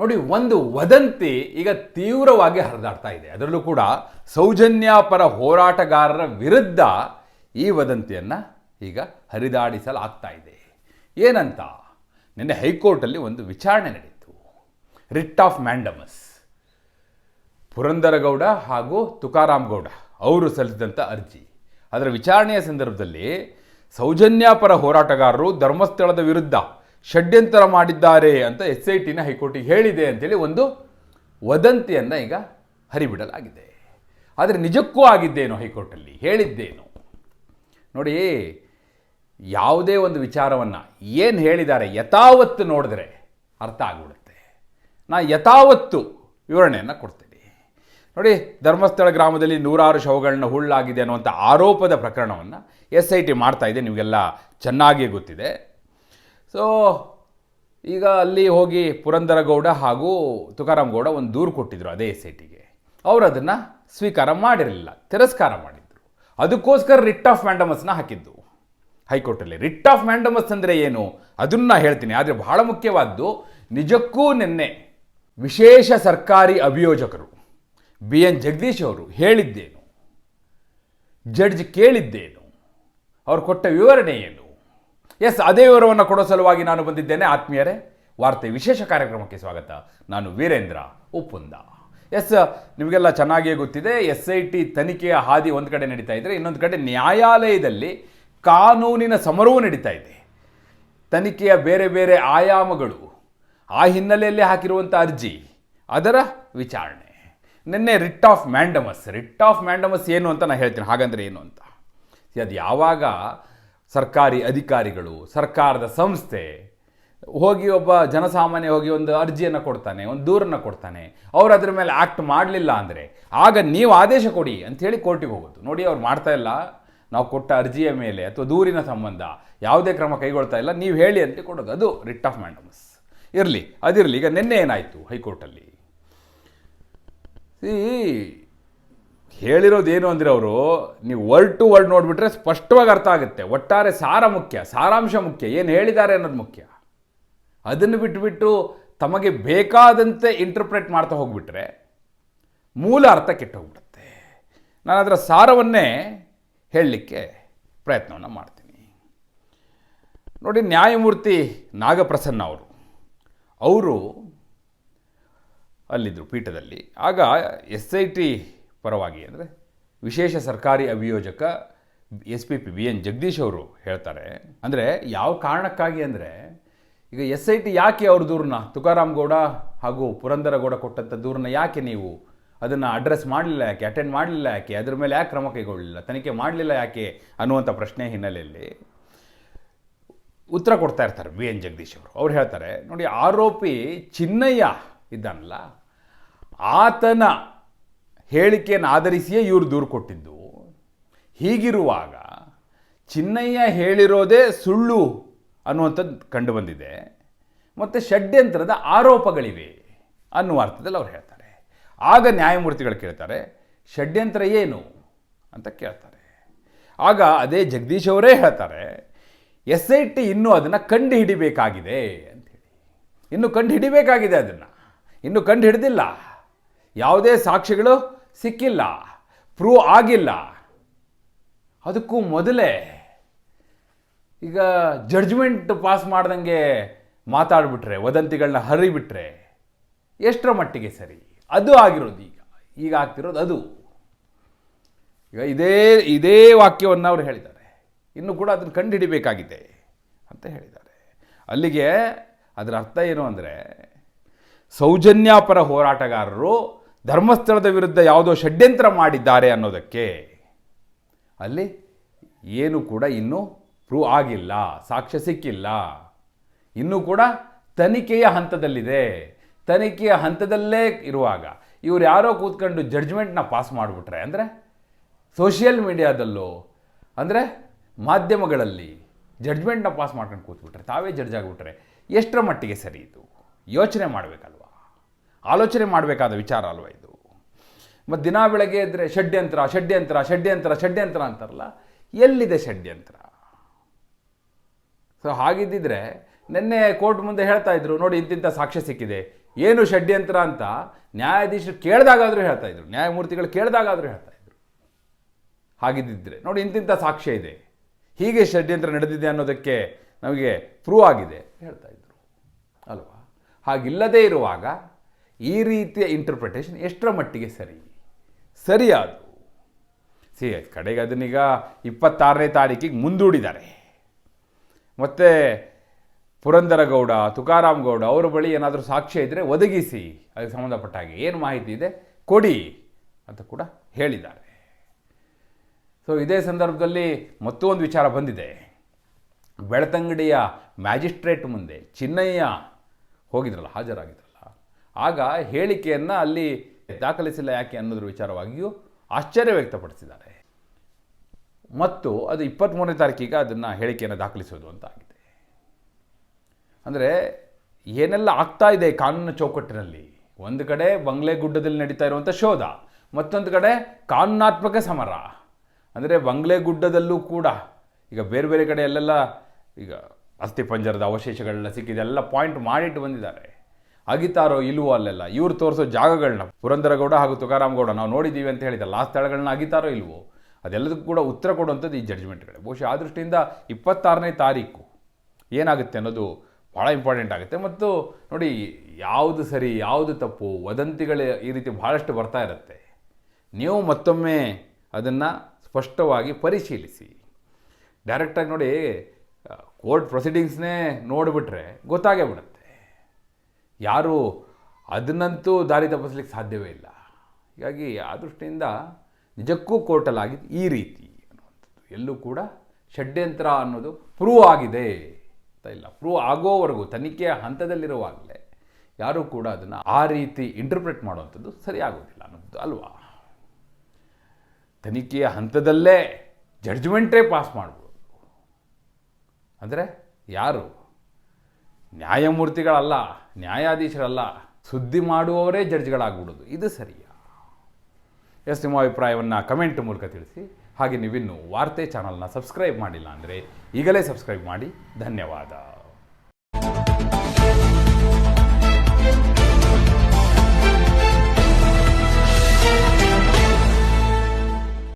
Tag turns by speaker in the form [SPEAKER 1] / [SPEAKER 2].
[SPEAKER 1] ನೋಡಿ, ಒಂದು ವದಂತಿ ಈಗ ತೀವ್ರವಾಗಿ ಹರಿದಾಡ್ತಾ ಇದೆ. ಅದರಲ್ಲೂ ಕೂಡ ಸೌಜನ್ಯ ಪರ ಹೋರಾಟಗಾರರ ವಿರುದ್ಧ ಈ ವದಂತಿಯನ್ನು ಈಗ ಹರಿದಾಡಿಸಲಾಗ್ತಾ ಇದೆ. ಏನಂತ? ನಿನ್ನೆ ಹೈಕೋರ್ಟಲ್ಲಿ ಒಂದು ವಿಚಾರಣೆ ನಡೆಯಿತು ರಿಟ್ ಆಫ್ ಮ್ಯಾಂಡಮಸ್. ಪುರಂದರಗೌಡ ಹಾಗೂ ತುಕಾರಾಮ್ ಗೌಡ ಅವರು ಸಲ್ಲಿಸಿದಂಥ ಅರ್ಜಿ. ಅದರ ವಿಚಾರಣೆಯ ಸಂದರ್ಭದಲ್ಲಿ ಸೌಜನ್ಯ ಪರ ಹೋರಾಟಗಾರರು ಧರ್ಮಸ್ಥಳದ ವಿರುದ್ಧ ಷಡ್ಯಂತರ ಮಾಡಿದ್ದಾರೆ ಅಂತ ಎಸ್ ಐ ಟಿನ ಹೈಕೋರ್ಟಿಗೆ ಹೇಳಿದೆ ಅಂತೇಳಿ ಒಂದು ವದಂತಿಯನ್ನು ಈಗ ಹರಿಬಿಡಲಾಗಿದೆ. ಆದರೆ ನಿಜಕ್ಕೂ ಆಗಿದ್ದೇನೋ ಹೈಕೋರ್ಟಲ್ಲಿ? ಹೇಳಿದ್ದೇನು? ನೋಡಿ, ಯಾವುದೇ ಒಂದು ವಿಚಾರವನ್ನು ಏನು ಹೇಳಿದ್ದಾರೆ ಯಥಾವತ್ತು ನೋಡಿದ್ರೆ ಅರ್ಥ ಆಗಿಬಿಡುತ್ತೆ. ನಾ ಯಥಾವತ್ತು ವಿವರಣೆಯನ್ನು ಕೊಡ್ತೀನಿ. ನೋಡಿ, ಧರ್ಮಸ್ಥಳ ಗ್ರಾಮದಲ್ಲಿ ನೂರಾರು ಶವಗಳನ್ನ ಹುಳ್ಳಾಗಿದೆ ಅನ್ನುವಂಥ ಆರೋಪದ ಪ್ರಕರಣವನ್ನು ಎಸ್ ಐ ಟಿ ಮಾಡ್ತಾ ಇದೆ. ನಿಮಗೆಲ್ಲ ಚೆನ್ನಾಗಿಯೇ ಗೊತ್ತಿದೆ. ಸೊ ಈಗ ಅಲ್ಲಿ ಹೋಗಿ ಪುರಂದರಗೌಡ ಹಾಗೂ ತುಕಾರಾಮ್ ಗೌಡ ಒಂದು ದೂರು ಕೊಟ್ಟಿದ್ರು ಅದೇ ಎಸ್ ಐ ಟಿಗೆ ಅವರು ಅದನ್ನು ಸ್ವೀಕಾರ ಮಾಡಿರಲಿಲ್ಲ, ತಿರಸ್ಕಾರ ಮಾಡಿದ್ರು. ಅದಕ್ಕೋಸ್ಕರ ರಿಟ್ ಆಫ್ ಮ್ಯಾಂಡಮಸ್ನ ಹಾಕಿದ್ದು. ಹೈಕೋರ್ಟಲ್ಲಿ ರಿಟ್ ಆಫ್ ಮ್ಯಾಂಡಮಸ್ ಅಂದರೆ ಏನು? ಅದನ್ನು ಹೇಳ್ತೀನಿ. ಆದರೆ ಬಹಳ ಮುಖ್ಯವಾದ್ದು, ನಿಜಕ್ಕೂ ನಿನ್ನೆ ವಿಶೇಷ ಸರ್ಕಾರಿ ಅಭಿಯೋಜಕರು, ಬಿ ಎನ್ ಜಗದೀಶ್ ಅವರು ಹೇಳಿದ್ದೇನು? ಜಡ್ಜ್ ಕೇಳಿದ್ದೇನು? ಅವರು ಕೊಟ್ಟ ವಿವರಣೆ ಏನು? ಎಸ್ ಅದೇ ವಿವರವನ್ನು ಕೊಡೋ ಸಲುವಾಗಿ ನಾನು ಬಂದಿದ್ದೇನೆ. ಆತ್ಮೀಯರೇ, ವಾರ್ತೆ ವಿಶೇಷ ಕಾರ್ಯಕ್ರಮಕ್ಕೆ ಸ್ವಾಗತ. ನಾನು ವೀರೇಂದ್ರ ಉಪ್ಪುಂದ ಎಸ್ ನಿಮಗೆಲ್ಲ ಚೆನ್ನಾಗಿಯೇ ಗೊತ್ತಿದೆ. ಎಸ್ ಐ ಟಿ ತನಿಖೆಯ ಹಾದಿ ಒಂದು ಕಡೆ ನಡೀತಾ ಇದ್ದರೆ ಇನ್ನೊಂದು ಕಡೆ ನ್ಯಾಯಾಲಯದಲ್ಲಿ ಕಾನೂನಿನ ಸಮರವೂ ನಡೀತಾ ಇದೆ. ತನಿಖೆಯ ಬೇರೆ ಬೇರೆ ಆಯಾಮಗಳು, ಆ ಹಿನ್ನೆಲೆಯಲ್ಲಿ ಹಾಕಿರುವಂಥ ಅರ್ಜಿ, ಅದರ ವಿಚಾರಣೆ. ನಿನ್ನೆ writ of mandamus writ of mandamus ಏನು ಅಂತ ನಾನು ಹೇಳ್ತೀನಿ. ಹಾಗಂದ್ರೆ ಏನು ಅಂತ? ಅದು ಯಾವಾಗ ಸರ್ಕಾರಿ ಅಧಿಕಾರಿಗಳು, ಸರ್ಕಾರದ ಸಂಸ್ಥೆ, ಹೋಗಿ ಒಬ್ಬ ಜನಸಾಮಾನ್ಯ ಹೋಗಿ ಒಂದು ಅರ್ಜಿಯನ್ನು ಕೊಡ್ತಾನೆ, ಒಂದು ದೂರನ್ನು ಕೊಡ್ತಾನೆ, ಅವ್ರು ಅದ್ರ ಮೇಲೆ ಆ್ಯಕ್ಟ್ ಮಾಡಲಿಲ್ಲ ಅಂದರೆ, ಆಗ ನೀವು ಆದೇಶ ಕೊಡಿ ಅಂಥೇಳಿ ಕೋರ್ಟಿಗೆ ಹೋಗೋದು. ನೋಡಿ, ಅವ್ರು ಮಾಡ್ತಾ ಇಲ್ಲ. ನಾವು ಕೊಟ್ಟ ಅರ್ಜಿಯ ಮೇಲೆ ಅಥವಾ ದೂರಿನ ಸಂಬಂಧ ಯಾವುದೇ ಕ್ರಮ ಕೈಗೊಳ್ತಾ ಇಲ್ಲ. ನೀವು ಹೇಳಿ ಅಂತ ಕೊಡೋದು ಅದು ರಿಟ್ ಆಫ್ ಮ್ಯಾಂಡಮಸ್ ಇರಲಿ, ಅದಿರಲಿ. ಈಗ ನಿನ್ನೆ ಏನಾಯಿತು ಹೈಕೋರ್ಟಲ್ಲಿ? ಈ ಹೇಳಿರೋದೇನು ಅಂದರೆ ಅವರು, ನೀವು ವರ್ಡ್ ಟು ವರ್ಡ್ ನೋಡಿಬಿಟ್ರೆ ಸ್ಪಷ್ಟವಾಗಿ ಅರ್ಥ ಆಗುತ್ತೆ. ಒಟ್ಟಾರೆ ಸಾರ ಮುಖ್ಯ, ಸಾರಾಂಶ ಮುಖ್ಯ, ಏನು ಹೇಳಿದ್ದಾರೆ ಅನ್ನೋದು ಮುಖ್ಯ. ಅದನ್ನು ಬಿಟ್ಟುಬಿಟ್ಟು ತಮಗೆ ಬೇಕಾದಂತೆ ಇಂಟರ್ಪ್ರೆಟ್ ಮಾಡ್ತಾ ಹೋಗ್ಬಿಟ್ರೆ ಮೂಲ ಅರ್ಥ ಕೆಟ್ಟು ಹೋಗ್ಬಿಡುತ್ತೆ ನಾನು ಅದರ ಸಾರವನ್ನೇ ಹೇಳಲಿಕ್ಕೆ ಪ್ರಯತ್ನವನ್ನು ಮಾಡ್ತೀನಿ. ನೋಡಿ, ನ್ಯಾಯಮೂರ್ತಿ ನಾಗಪ್ರಸನ್ನ ಅವರು ಅವರು ಅಲ್ಲಿದ್ದರು ಪೀಠದಲ್ಲಿ. ಆಗ ಎಸ್ ಐ ಟಿ ಪರವಾಗಿ ಅಂದರೆ ವಿಶೇಷ ಸರ್ಕಾರಿ ಅಭಿಯೋಜಕ S P P B N Jagadish ಅವರು ಹೇಳ್ತಾರೆ. ಅಂದರೆ ಯಾವ ಕಾರಣಕ್ಕಾಗಿ ಅಂದರೆ ಈಗ ಎಸ್ ಐ ಟಿ ಯಾಕೆ ಅವ್ರ ದೂರನ್ನ, ತುಕಾರಾಮ್ ಗೌಡ ಹಾಗೂ ಪುರಂದರ ಗೌಡ ಕೊಟ್ಟಂಥ ದೂರನ್ನ ಯಾಕೆ ನೀವು ಅದನ್ನು ಅಡ್ರೆಸ್ ಮಾಡಲಿಲ್ಲ ಯಾಕೆ ಅಟೆಂಡ್ ಮಾಡಲಿಲ್ಲ ಯಾಕೆ, ಅದ್ರ ಮೇಲೆ ಯಾಕೆ ಕ್ರಮ ಕೈಗೊಳ್ಳಲಿಲ್ಲ ತನಿಖೆ ಮಾಡಲಿಲ್ಲ ಯಾಕೆ ಅನ್ನುವಂಥ ಪ್ರಶ್ನೆ ಹಿನ್ನೆಲೆಯಲ್ಲಿ ಉತ್ತರ ಕೊಡ್ತಾ ಇರ್ತಾರೆ ಬಿ ಎನ್ ಜಗದೀಶ್ ಅವರು. ಅವ್ರು ಹೇಳ್ತಾರೆ, ನೋಡಿ, ಆರೋಪಿ ಚಿನ್ನಯ್ಯ ಇದ್ದಾನಲ್ಲ, ಆತನ ಹೇಳಿಕೆಯನ್ನು ಆಧರಿಸಿಯೇ ಇವರು ದೂರು ಕೊಟ್ಟಿದ್ದು. ಹೀಗಿರುವಾಗ ಚಿನ್ನಯ್ಯ ಹೇಳಿರೋದೇ ಸುಳ್ಳು ಅನ್ನುವಂಥದ್ದು ಕಂಡುಬಂದಿದೆ. ಮತ್ತು ಷಡ್ಯಂತ್ರದ ಆರೋಪಗಳಿವೆ ಅನ್ನುವ ಅರ್ಥದಲ್ಲಿ ಅವ್ರು ಹೇಳ್ತಾರೆ. ಆಗ ನ್ಯಾಯಮೂರ್ತಿಗಳು ಕೇಳ್ತಾರೆ, ಷಡ್ಯಂತ್ರ ಏನು ಅಂತ ಕೇಳ್ತಾರೆ. ಆಗ ಅದೇ ಜಗದೀಶ್ ಅವರೇ ಹೇಳ್ತಾರೆ, ಎಸ್ ಐ ಟಿ ಇನ್ನೂ ಅದನ್ನು ಕಂಡು ಹಿಡಿಬೇಕಾಗಿದೆ ಅಂಥೇಳಿ ಇನ್ನು ಕಂಡು ಹಿಡಿಬೇಕಾಗಿದೆ ಅದನ್ನು. ಇನ್ನು ಕಂಡು ಹಿಡಿದಿಲ್ಲ ಯಾವುದೇ ಸಾಕ್ಷಿಗಳು ಸಿಕ್ಕಿಲ್ಲ. ಪ್ರೂವ್ ಆಗಿಲ್ಲ. ಅದಕ್ಕೂ ಮೊದಲೇ ಈಗ ಜಡ್ಜ್ಮೆಂಟ್ ಪಾಸ್ ಮಾಡ್ದಂಗೆ ಮಾತಾಡ್ಬಿಟ್ರೆ ವದಂತಿಗಳನ್ನ ಹರಿಬಿಟ್ರೆ, ಎಷ್ಟರ ಮಟ್ಟಿಗೆ ಸರಿ? ಅದು ಆಗಿರೋದು ಈಗ. ಈಗ ಆಗ್ತಿರೋದು ಅದು. ಈಗ ಇದೇ ಇದೇ ವಾಕ್ಯವನ್ನು ಅವರು ಹೇಳಿದ್ದಾರೆ. ಇನ್ನು ಕೂಡ ಅದನ್ನು ಕಂಡುಹಿಡಿಬೇಕಾಗಿದೆ ಅಂತ ಹೇಳಿದ್ದಾರೆ. ಅಲ್ಲಿಗೆ ಅದರ ಅರ್ಥ ಏನು ಅಂದರೆ, ಸೌಜನ್ಯಾಪರ ಹೋರಾಟಗಾರರು ಧರ್ಮಸ್ಥಳದ ವಿರುದ್ಧ ಯಾವುದೋ ಷಡ್ಯಂತ್ರ ಮಾಡಿದ್ದಾರೆ ಅನ್ನೋದಕ್ಕೆ ಅಲ್ಲಿ ಏನು ಕೂಡ ಇನ್ನೂ ಪ್ರೂವ್ ಆಗಿಲ್ಲ, ಸಾಕ್ಷ್ಯ ಸಿಕ್ಕಿಲ್ಲ. ಇನ್ನೂ ಕೂಡ ತನಿಖೆಯ ಹಂತದಲ್ಲಿದೆ. ತನಿಖೆಯ ಹಂತದಲ್ಲೇ ಇರುವಾಗ ಇವ್ರು ಯಾರೋ ಕೂತ್ಕೊಂಡು ಜಡ್ಜ್ಮೆಂಟ್ನ ಪಾಸ್ ಮಾಡಿಬಿಟ್ರೆ, ಅಂದರೆ ಸೋಷಿಯಲ್ ಮೀಡಿಯಾದಲ್ಲೂ ಅಂದರೆ ಮಾಧ್ಯಮಗಳಲ್ಲಿ ಜಡ್ಜ್ಮೆಂಟ್ನ ಪಾಸ್ ಮಾಡ್ಕೊಂಡು ಕೂತ್ಬಿಟ್ರೆ, ತಾವೇ ಜಡ್ಜ್ ಆಗಿಬಿಟ್ರೆ, ಎಷ್ಟರ ಮಟ್ಟಿಗೆ ಸರಿ ಇದು? ಯೋಚನೆ ಮಾಡಬೇಕಲ್ವಾ? ಆಲೋಚನೆ ಮಾಡಬೇಕಾದ ವಿಚಾರ ಅಲ್ವಾ ಇದು? ಮತ್ತು ದಿನ ಬೆಳಗ್ಗೆ ಇದ್ದರೆ ಷಡ್ಯಂತ್ರ ಷಡ್ಯಂತ್ರ ಷಡ್ಯಂತ್ರ ಷಡ್ಯಂತ್ರ ಅಂತಾರಲ್ಲ, ಎಲ್ಲಿದೆ ಷಡ್ಯಂತ್ರ? ಸೊ ಹಾಗಿದ್ದಿದ್ರೆ ನಿನ್ನೆ ಕೋರ್ಟ್ ಮುಂದೆ ಹೇಳ್ತಾ ಇದ್ರು, ನೋಡಿ ಇಂತಿಂಥ ಸಾಕ್ಷ್ಯ ಸಿಕ್ಕಿದೆ. ಏನು ಷಡ್ಯಂತ್ರ ಅಂತ ನ್ಯಾಯಾಧೀಶರು ಕೇಳಿದಾಗಾದರೂ ಹೇಳ್ತಾ ಇದ್ರು, ನ್ಯಾಯಮೂರ್ತಿಗಳು ಕೇಳಿದಾಗಾದರೂ ಹೇಳ್ತಾ ಇದ್ರು. ಹಾಗಿದ್ದಿದ್ರೆ, ನೋಡಿ ಇಂತಿಂಥ ಸಾಕ್ಷ್ಯ ಇದೆ. ಹೀಗೆ ಷಡ್ಯಂತ್ರ ನಡೆದಿದೆ ಅನ್ನೋದಕ್ಕೆ ನಮಗೆ ಪ್ರೂವ್ ಆಗಿದೆ, ಹೇಳ್ತಾ ಇದ್ರು. ಅಲ್ವಾ? ಹಾಗಿಲ್ಲದೇ ಇರುವಾಗ ಈ ರೀತಿಯ ಇಂಟರ್ಪ್ರಿಟೇಷನ್ ಎಷ್ಟರ ಮಟ್ಟಿಗೆ ಸರಿ? ಸರಿಯಾದು. ಸಿ ಕಡೆಗೆ ಅದನ್ನೀಗ ಇಪ್ಪತ್ತಾರನೇ ತಾರೀಕಿಗೆ ಮುಂದೂಡಿದ್ದಾರೆ. ಮತ್ತು ಪುರಂದರಗೌಡ ತುಕಾರಾಮ್ ಗೌಡ ಅವರ ಬಳಿ ಏನಾದರೂ ಸಾಕ್ಷ್ಯ ಇದ್ದರೆ ಒದಗಿಸಿ, ಅದಕ್ಕೆ ಸಂಬಂಧಪಟ್ಟ ಹಾಗೆ ಏನು ಮಾಹಿತಿ ಇದೆ ಕೊಡಿ ಅಂತ ಕೂಡ ಹೇಳಿದ್ದಾರೆ. ಸೊ ಇದೇ ಸಂದರ್ಭದಲ್ಲಿ ಮತ್ತೊಂದು ವಿಚಾರ ಬಂದಿದೆ. ಬೆಳ್ತಂಗಡಿಯ ಮ್ಯಾಜಿಸ್ಟ್ರೇಟ್ ಮುಂದೆ ಚಿನ್ನಯ್ಯ ಹೋಗಿದ್ರಲ್ಲ ಹಾಜರಾಗಿದ್ರಲ್ಲ ಆಗ ಹೇಳಿಕೆಯನ್ನು ಅಲ್ಲಿ ದಾಖಲಿಸಿಲ್ಲ ಯಾಕೆ ಅನ್ನೋದ್ರ ವಿಚಾರವಾಗಿಯೂ ಆಶ್ಚರ್ಯ ವ್ಯಕ್ತಪಡಿಸಿದ್ದಾರೆ. ಮತ್ತು ಅದು ಇಪ್ಪತ್ತ್ಮೂರನೇ ತಾರೀಕಿಗೆ ಅದನ್ನು ಹೇಳಿಕೆಯನ್ನು ದಾಖಲಿಸೋದು ಅಂತ ಆಗಿದೆ ಅಂದರೆ ಏನೆಲ್ಲ ಆಗ್ತಾ ಇದೆ ಕಾನೂನು ಚೌಕಟ್ಟಿನಲ್ಲಿ? ಒಂದು ಕಡೆ ಬಂಗ್ಲೆಗುಡ್ಡದಲ್ಲಿ ನಡೀತಾ ಇರುವಂಥ ಶೋಧ, ಮತ್ತೊಂದು ಕಡೆ ಕಾನೂನಾತ್ಮಕ ಸಮರ. ಅಂದರೆ ಬಂಗ್ಲೆಗುಡ್ಡದಲ್ಲೂ ಕೂಡ ಈಗ ಬೇರೆ ಬೇರೆ ಕಡೆ ಎಲ್ಲೆಲ್ಲ ಈಗ ಅಸ್ಥಿಪಂಜರದ ಅವಶೇಷಗಳೆಲ್ಲ ಸಿಕ್ಕಿದೆ, ಎಲ್ಲ ಪಾಯಿಂಟ್ ಮಾಡಿಟ್ಟು ಬಂದಿದ್ದಾರೆ. ಅಗಿತಾರೋ ಇಲ್ವೋ ಅಲ್ಲೆಲ್ಲ, ಇವ್ರು ತೋರಿಸೋ ಜಾಗಗಳನ್ನ ಪುರಂದರಗೌಡ ಹಾಗೂ ತುಕಾರಾಮ್ ಗೌಡ ನಾವು ನೋಡಿದ್ದೀವಿ ಅಂತ ಹೇಳಿದ ಆ ಸ್ಥಳಗಳನ್ನ ಅಗಿತಾರೋ ಇಲ್ವೋ, ಅದೆಲ್ಲದಕ್ಕೂ ಕೂಡ ಉತ್ತರ ಕೊಡುವಂಥದ್ದು ಈ ಜಡ್ಜ್ಮೆಂಟ್ಗಳೇ ಬಹುಶಃ ಆ ದೃಷ್ಟಿಯಿಂದ ಇಪ್ಪತ್ತಾರನೇ ತಾರೀಕು ಏನಾಗುತ್ತೆ ಅನ್ನೋದು ಭಾಳ ಇಂಪಾರ್ಟೆಂಟ್ ಆಗುತ್ತೆ. ಮತ್ತು ನೋಡಿ, ಯಾವುದು ಸರಿ, ಯಾವುದು ತಪ್ಪು, ವದಂತಿಗಳು ಈ ರೀತಿ ಭಾಳಷ್ಟು ಬರ್ತಾ ಇರುತ್ತೆ. ನೀವು ಮತ್ತೊಮ್ಮೆ ಅದನ್ನು ಸ್ಪಷ್ಟವಾಗಿ ಪರಿಶೀಲಿಸಿ. ಡೈರೆಕ್ಟಾಗಿ ನೋಡಿ ಕೋರ್ಟ್ ಪ್ರೊಸೀಡಿಂಗ್ಸ್ನೇ ನೋಡಿಬಿಟ್ರೆ ಗೊತ್ತಾಗೇ ಬಿಡುತ್ತೆ. ಯಾರು ಅದನ್ನಂತೂ ದಾರಿ ತಪ್ಪಿಸ್ಲಿಕ್ಕೆ ಸಾಧ್ಯವೇ ಇಲ್ಲ. ಹೀಗಾಗಿ ಆ ದೃಷ್ಟಿಯಿಂದ ನಿಜಕ್ಕೂ ಕೋರ್ಟಲ್ಲಾಗಿದ್ದು ಈ ರೀತಿ ಅನ್ನುವಂಥದ್ದು. ಎಲ್ಲೂ ಕೂಡ ಷಡ್ಯಂತ್ರ ಅನ್ನೋದು ಪ್ರೂವ್ ಆಗಿದೆ ಅಂತ ಇಲ್ಲ. ಪ್ರೂವ್ ಆಗೋವರೆಗೂ, ತನಿಖೆಯ ಹಂತದಲ್ಲಿರುವಾಗಲೇ ಯಾರೂ ಕೂಡ ಅದನ್ನು ಆ ರೀತಿ ಇಂಟರ್ಪ್ರೆಟ್ ಮಾಡುವಂಥದ್ದು ಸರಿಯಾಗೋದಿಲ್ಲ ಅನ್ನೋದು ಅಲ್ವಾ? ತನಿಖೆಯ ಹಂತದಲ್ಲೇ ಜಡ್ಜ್ಮೆಂಟೇ ಪಾಸ್ ಮಾಡ್ಬೋದು. ಅಂದರೆ ಯಾರು ನ್ಯಾಯಮೂರ್ತಿಗಳಲ್ಲ, ನ್ಯಾಯಾಧೀಶರಲ್ಲ, ಸುದ್ದಿ ಮಾಡುವವರೇ ಜಡ್ಜ್ಗಳಾಗ್ಬಿಡೋದು. ಇದು ಸರಿಯಾ? ಎಸ್, ನಿಮ್ಮ ಅಭಿಪ್ರಾಯವನ್ನು ಕಮೆಂಟ್ ಮೂಲಕ ತಿಳಿಸಿ. ಹಾಗೆ ನೀವಿನ್ನು ವಾರ್ತೆ ಚಾನಲ್ನ ಸಬ್ಸ್ಕ್ರೈಬ್ ಮಾಡಿಲ್ಲ ಅಂದರೆ ಈಗಲೇ ಸಬ್ಸ್ಕ್ರೈಬ್ ಮಾಡಿ. ಧನ್ಯವಾದ.